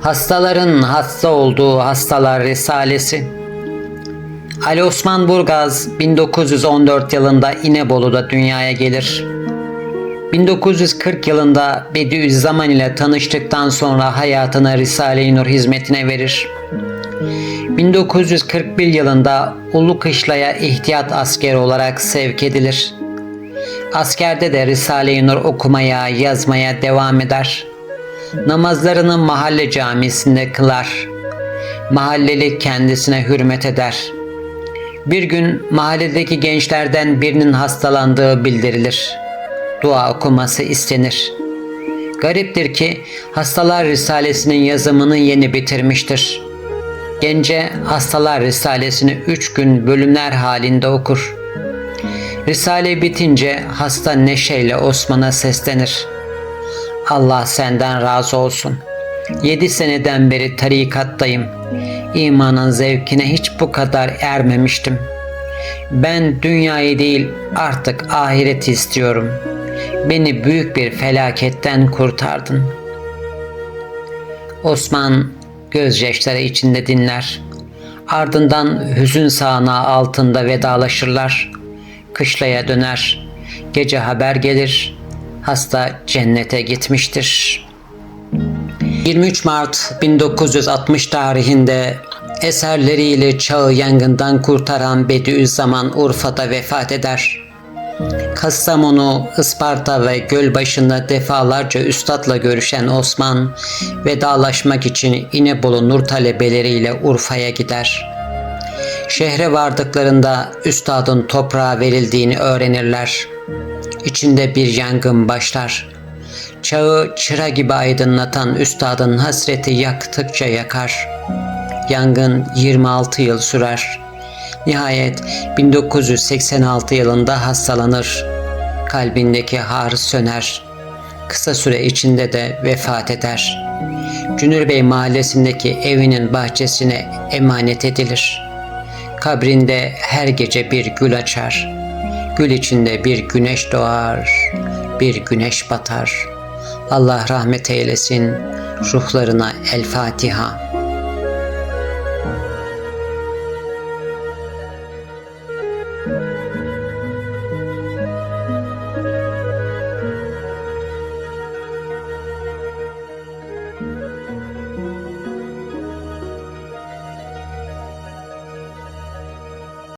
Hastaların hasta olduğu Hastalar Risalesi Ali Osman Burgaz 1914 yılında İnebolu'da dünyaya gelir. 1940 yılında Bediüzzaman ile tanıştıktan sonra hayatını Risale-i Nur hizmetine verir. 1941 yılında Ulu Kışla'ya ihtiyat askeri olarak sevk edilir. Askerde de Risale-i Nur okumaya, yazmaya devam eder. Namazlarını mahalle camisinde kılar. Mahalleli kendisine hürmet eder. Bir gün mahalledeki gençlerden birinin hastalandığı bildirilir. Dua okuması istenir. Gariptir ki Hastalar Risalesi'nin yazımını yeni bitirmiştir. Gence Hastalar Risalesini üç gün bölümler halinde okur. Risale bitince hasta neşeyle Osman'a seslenir. Allah senden razı olsun. Yedi seneden beri tarikattayım. İmanın zevkine hiç bu kadar ermemiştim. Ben dünyayı değil artık ahireti istiyorum. Beni büyük bir felaketten kurtardın. Osman gözyaşları içinde dinler. Ardından hüzün sağanağı altında vedalaşırlar. Kışlaya döner. Gece haber gelir. Hasta cennete gitmiştir. 23 Mart 1960 tarihinde eserleriyle çağı yangından kurtaran Bediüzzaman Urfa'da vefat eder. Kastamonu, Isparta ve Gölbaşı'nda defalarca üstadla görüşen Osman, vedalaşmak için İnebolu Nur talebeleriyle Urfa'ya gider. Şehre vardıklarında üstadın toprağa verildiğini öğrenirler. İçinde bir yangın başlar. Çağı çıra gibi aydınlatan üstadın hasreti yaktıkça yakar. Yangın 26 yıl sürer. Nihayet 1986 yılında hastalanır. Kalbindeki har söner. Kısa süre içinde de vefat eder. Cünür Bey mahallesindeki evinin bahçesine emanet edilir. Kabrinde her gece bir gül açar. Gül içinde bir güneş doğar, bir güneş batar. Allah rahmet eylesin. Ruhlarına El Fatiha.